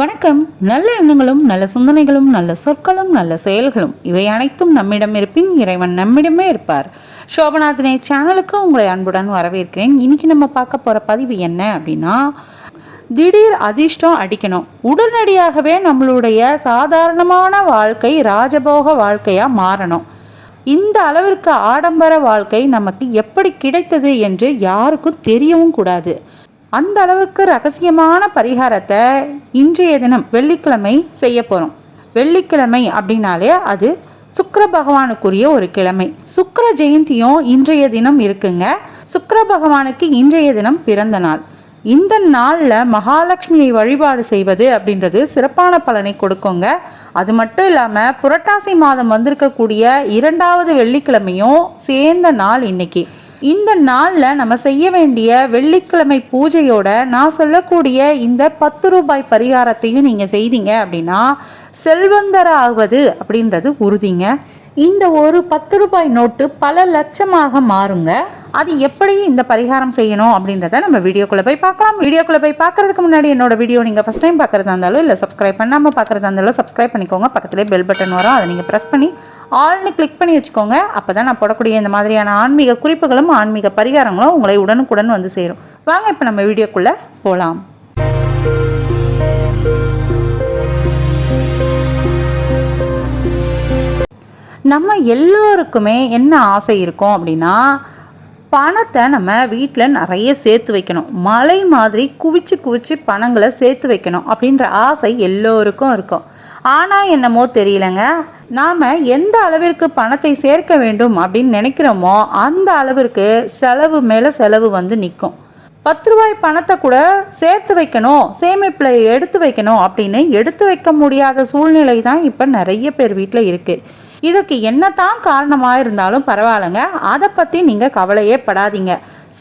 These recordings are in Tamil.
வணக்கம். நல்ல எண்ணங்களும் நல்ல சிந்தனைகளும் நல்ல சொற்களும் நல்ல செயல்களும் இவை அனைத்தும் நம்மிடம் இருப்பின் இறைவன் நம்மிடமே இருப்பார். சோபநாதனே சேனலுக்கு உங்களை அன்புடன் வரவேற்கிறேன். இன்னைக்கு நம்ம பார்க்க போகிற பதிவு என்ன அப்படின்னா திடீர் அதிர்ஷ்டம் அடிக்கணும். உடனடியாகவே நம்மளுடைய சாதாரணமான வாழ்க்கை ராஜபோக வாழ்க்கையாக மாறணும். இந்த அளவிற்கு ஆடம்பர வாழ்க்கை நமக்கு எப்படி கிடைத்தது என்று யாருக்கும் தெரியவும் கூடாது. அந்த அளவுக்கு ரகசியமான பரிகாரத்தை இன்றைய தினம் வெள்ளிக்கிழமை செய்ய போகிறோம் வெள்ளிக்கிழமை அப்படின்னாலே அது சுக்கர பகவானுக்குரிய ஒரு கிழமை. சுக்கர ஜெயந்தியும் இன்றைய தினம் இருக்குங்க. சுக்கர பகவானுக்கு இன்றைய தினம் பிறந்த நாள். இந்த நாளில் மகாலட்சுமியை வழிபாடு செய்வது அப்படின்றது சிறப்பான பலனை கொடுக்குங்க. அது மட்டும் இல்லாமல் புரட்டாசி மாதம் வந்திருக்கக்கூடிய இரண்டாவது வெள்ளிக்கிழமையும் சேர்ந்த நாள் இன்னைக்கு. இந்த நாளில் நம்ம செய்ய வேண்டிய வெள்ளிக்கிழமை பூஜையோட நான் சொல்லக்கூடிய இந்த பத்து ரூபாய் பரிகாரத்தையும் நீங்கள் செய்தீங்க அப்படின்னா செல்வந்தராவது அப்படின்றது உறுதிங்க. இந்த ஒரு பத்து ரூபாய் நோட்டு பல லட்சமாக மாறுங்க. அது எப்படி இந்த பரிகாரம் செய்யணும் அப்படின்றத நம்ம வீடியோக்குள்ளே போய் பார்க்கலாம். வீடியோக்குள்ளே போய் பார்க்கறதுக்கு முன்னாடி என்னோட வீடியோ நீங்கள் ஃபஸ்ட் டைம் பார்க்குறதா இருந்தாலும் இல்லை சப்ஸ்கிரைப் பண்ணாமல் பார்க்குறதா இருந்தாலும் சப்ஸ்கிரைப் பண்ணிக்கோங்க. பக்கத்துலேயே பெல் பட்டன் வரும். அதை நீங்கள் ப்ரெஸ் பண்ணி ஆல்னு கிளிக் பண்ணி வச்சுக்கோங்க. அப்போ தான் நான் போடக்கூடிய இந்த மாதிரியான ஆன்மீக குறிப்புகளும் ஆன்மீக பரிகாரங்களும் உங்களை உடனுக்குடன் வந்து சேரும். வாங்க இப்போ நம்ம வீடியோக்குள்ளே போகலாம் நம்ம எல்லோருக்குமே என்ன ஆசை இருக்கும் அப்படின்னா பணத்தை நம்ம வீட்டில் நிறைய சேர்த்து வைக்கணும். மலை மாதிரி குவிச்சு குவிச்சு பணங்களை சேர்த்து வைக்கணும் அப்படின்ற ஆசை எல்லோருக்கும் இருக்கும். ஆனால் என்னமோ தெரியலங்க. நாம் எந்த அளவிற்கு பணத்தை சேர்க்க வேண்டும் அப்படின்னு நினைக்கிறோமோ அந்த அளவிற்கு செலவு மேலே செலவு வந்து நிற்கும் பத்து ரூபாய் பணத்தை கூட சேர்த்து வைக்கணும் சேமிப்பில் எடுத்து வைக்கணும் அப்படின்னு எடுத்து வைக்க முடியாத சூழ்நிலை தான் இப்போ நிறைய பேர் வீட்டில் இருக்குது இதுக்கு என்னதான் காரணமாக இருந்தாலும் பரவாயில்லைங்க. அதை பற்றி நீங்கள் கவலையே படாதீங்க.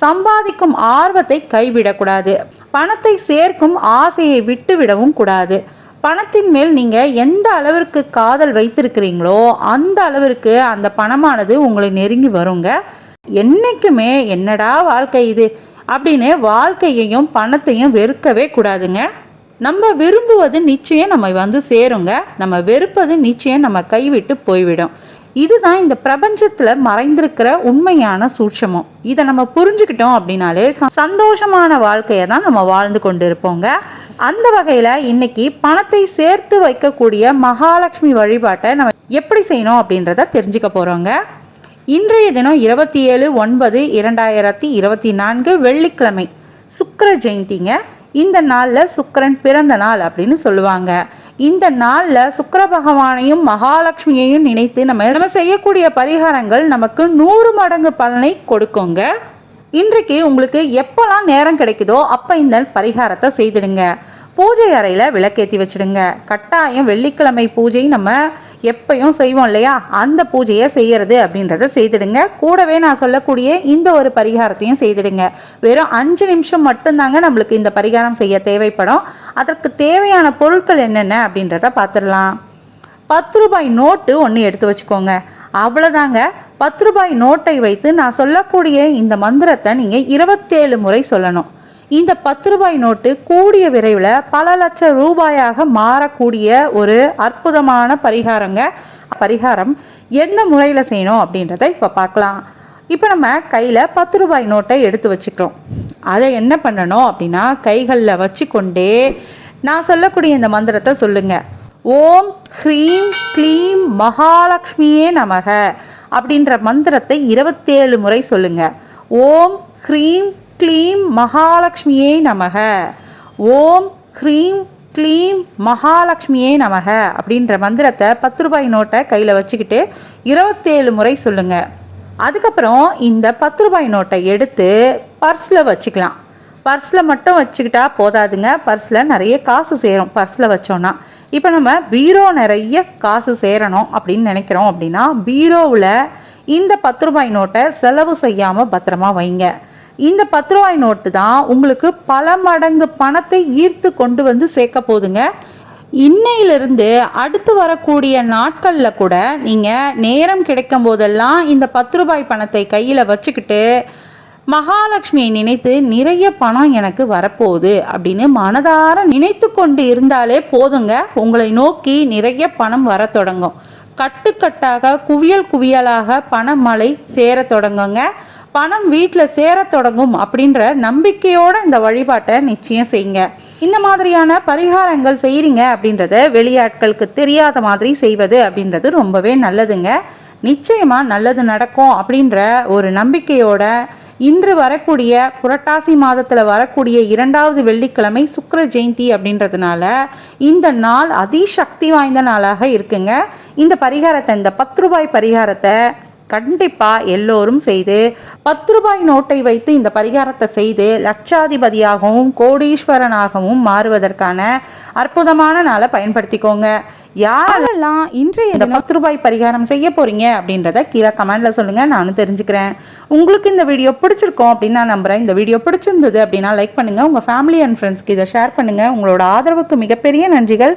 சம்பாதிக்கும் ஆர்வத்தை கைவிடக்கூடாது. பணத்தை சேர்க்கும் ஆசையை விட்டு விடவும் கூடாது. பணத்தின் மேல் நீங்கள் எந்த அளவிற்கு காதல் வைத்திருக்கிறீங்களோ அந்த அளவிற்கு அந்த பணமானது உங்களை நெருங்கி வருங்க. என்றைக்குமே என்னடா வாழ்க்கை இது? அப்படின்னு வாழ்க்கையையும் பணத்தையும் வெறுக்கவே கூடாதுங்க. நம்ம விரும்புவது நிச்சயம் நம்ம வந்து சேருங்க. நம்ம வெறுப்பது நிச்சயம் நம்ம கைவிட்டு போய்விடும். இதுதான் இந்த பிரபஞ்சத்தில் மறைந்திருக்கிற உண்மையான சூட்சமும். இதை நம்ம புரிஞ்சுக்கிட்டோம் அப்படின்னாலே சந்தோஷமான வாழ்க்கையை தான் நம்ம வாழ்ந்து கொண்டு இருப்போங்க அந்த வகையில் இன்னைக்கு பணத்தை சேர்த்து வைக்கக்கூடிய மகாலட்சுமி வழிபாட்டை நம்ம எப்படி செய்யணும் அப்படின்றத தெரிஞ்சுக்க போகிறோங்க இன்றைய தினம் இருபத்தி ஏழு ஒன்பது இரண்டாயிரத்தி இருபத்தி நான்கு வெள்ளிக்கிழமை. சுக்கிர ஜெயந்திங்க. இந்த நாளில் சுக்கரன் பிறந்த நாள் அப்படின்னு சொல்லுவாங்க. இந்த நாளில் சுக்கர பகவானையும் மகாலட்சுமியையும் நினைத்து நம்ம நம்ம செய்யக்கூடிய பரிகாரங்கள் நமக்கு நூறு மடங்கு பலனை கொடுக்குங்க. இன்றைக்கு உங்களுக்கு எப்போல்லாம் நேரம் கிடைக்குதோ அப்போ இந்த பரிகாரத்தை செய்திடுங்க. பூஜை அறையில் விளக்கேற்றி வச்சிடுங்க. கட்டாயம் வெள்ளிக்கிழமை பூஜை நம்ம எப்பையும் செய்வோம் இல்லையா? அந்த பூஜையை செய்யறது அப்படின்றத செய்திடுங்க. கூடவே நான் சொல்லக்கூடிய இந்த ஒரு பரிகாரத்தையும் செய்திடுங்க. வெறும் அஞ்சு நிமிஷம் மட்டும்தாங்க நம்மளுக்கு இந்த பரிகாரம் செய்ய தேவைப்படும். அதற்கு தேவையான பொருட்கள் என்னென்ன அப்படின்றத பார்த்துடலாம். பத்து ரூபாய் நோட்டு ஒன்று எடுத்து வச்சுக்கோங்க. அவ்வளோதாங்க பத்து ரூபாய் நோட்டை வைத்து நான் சொல்லக்கூடிய இந்த மந்திரத்தை நீங்கள் இருபத்தேழு முறை சொல்லணும். இந்த பத்து ரூபாய் நோட்டு கூடிய விரைவில் பல லட்சம் ரூபாயாக மாறக்கூடிய ஒரு அற்புதமான பரிகாரங்க. பரிகாரம் எந்த முறையில் செய்யணும் அப்படின்றத இப்போ பார்க்கலாம். இப்போ நம்ம கையில் பத்து ரூபாய் நோட்டை எடுத்து வச்சுக்கிறோம். அதை என்ன பண்ணணும் அப்படின்னா கைகளில் வச்சுக்கொண்டே நான் சொல்லக்கூடிய இந்த மந்திரத்தை சொல்லுங்கள் ஓம் ஹ்ரீம் க்ளீம் மகாலட்சுமியே நமக அப்படின்ற மந்திரத்தை இருபத்தேழு முறை சொல்லுங்கள் ஓம் ஹ்ரீம் க்ளீம் மகாலட்சுமியே நமக. ஓம் ஹ்ரீம் க்ளீம் மகாலட்சுமியே நமக அப்படின்ற மந்திரத்தை பத்து ரூபாய் நோட்டை கையில் வச்சுக்கிட்டு இருபத்தேழு முறை சொல்லுங்க. அதுக்கப்புறம் இந்த பத்து ரூபாய் நோட்டை எடுத்து பர்ஸில் வச்சுக்கலாம். பர்ஸில் மட்டும் வச்சுக்கிட்டா போதாதுங்க. பர்ஸில் நிறைய காசு சேரும் பர்ஸில் வச்சோன்னா இப்போ நம்ம பீரோ நிறைய காசு சேரணும் அப்படின்னு நினைக்கிறோம் அப்படின்னா பீரோவில் இந்த பத்து ரூபாய் நோட்டை செலவு செய்யாமல் பத்திரமா வைங்க. இந்த பத்து ரூபாய் நோட்டு தான் உங்களுக்கு பல மடங்கு பணத்தை ஈர்த்து கொண்டு வந்து சேர்க்க போதுங்க இன்னையிலிருந்து அடுத்து வரக்கூடிய நாட்களில் கூட நீங்கள் நேரம் கிடைக்கும் போதெல்லாம் இந்த பத்து ரூபாய் பணத்தை கையில் வச்சுக்கிட்டு மகாலட்சுமியை நினைத்து நிறைய பணம் எனக்கு வரப்போகுது அப்படின்னு மனதார நினைத்து கொண்டு இருந்தாலே போதுங்க. உங்களை நோக்கி நிறைய பணம் வர தொடங்கும். கட்டுக்கட்டாக குவியல் குவியலாக பணமழை சேர தொடங்குங்க. பணம் வீட்டில் சேர தொடங்கும் அப்படின்ற நம்பிக்கையோட இந்த வழிபாட்டை நிச்சயம் செய்யுங்க. இந்த மாதிரியான பரிகாரங்கள் செய்கிறீங்க அப்படின்றத வெளியாட்களுக்கு தெரியாத மாதிரி செய்வது அப்படின்றது ரொம்பவே நல்லதுங்க. நிச்சயமாக நல்லது நடக்கும் அப்படின்ற ஒரு நம்பிக்கையோட இன்று வரக்கூடிய புரட்டாசி மாதத்தில் வரக்கூடிய இரண்டாவது வெள்ளிக்கிழமை சுக்கிர ஜெயந்தி அப்படின்றதுனால இந்த நாள் அதிசக்தி வாய்ந்த நாளாக இருக்குங்க. இந்த பரிகாரத்தை இந்த பத்து ரூபாய் பரிகாரத்தை கண்டிப்பாக எல்லோரும் செய்து பத்து ரூபாய் நோட்டை வைத்து இந்த பரிகாரத்தை செய்து லட்சாதிபதியாகவும் கோடீஸ்வரனாகவும் மாறுவதற்கான அற்புதமான நாளை பயன்படுத்திக்கோங்க. யாரெல்லாம் இன்றைய இந்த பத்து ரூபாய் பரிகாரம் செய்ய போறீங்க அப்படின்றத கீழே கமெண்ட்ல சொல்லுங்க நானும் தெரிஞ்சுக்கிறேன். உங்களுக்கு இந்த வீடியோ பிடிச்சிருக்கோம் அப்படின்னு நான் நம்புறேன். இந்த வீடியோ பிடிச்சிருந்தது அப்படின்னா லைக் பண்ணுங்க. உங்க ஃபேமிலி அண்ட் ஃப்ரெண்ட்ஸ்க்கு இதை ஷேர் பண்ணுங்க. உங்களோட ஆதரவுக்கு மிகப்பெரிய நன்றிகள்.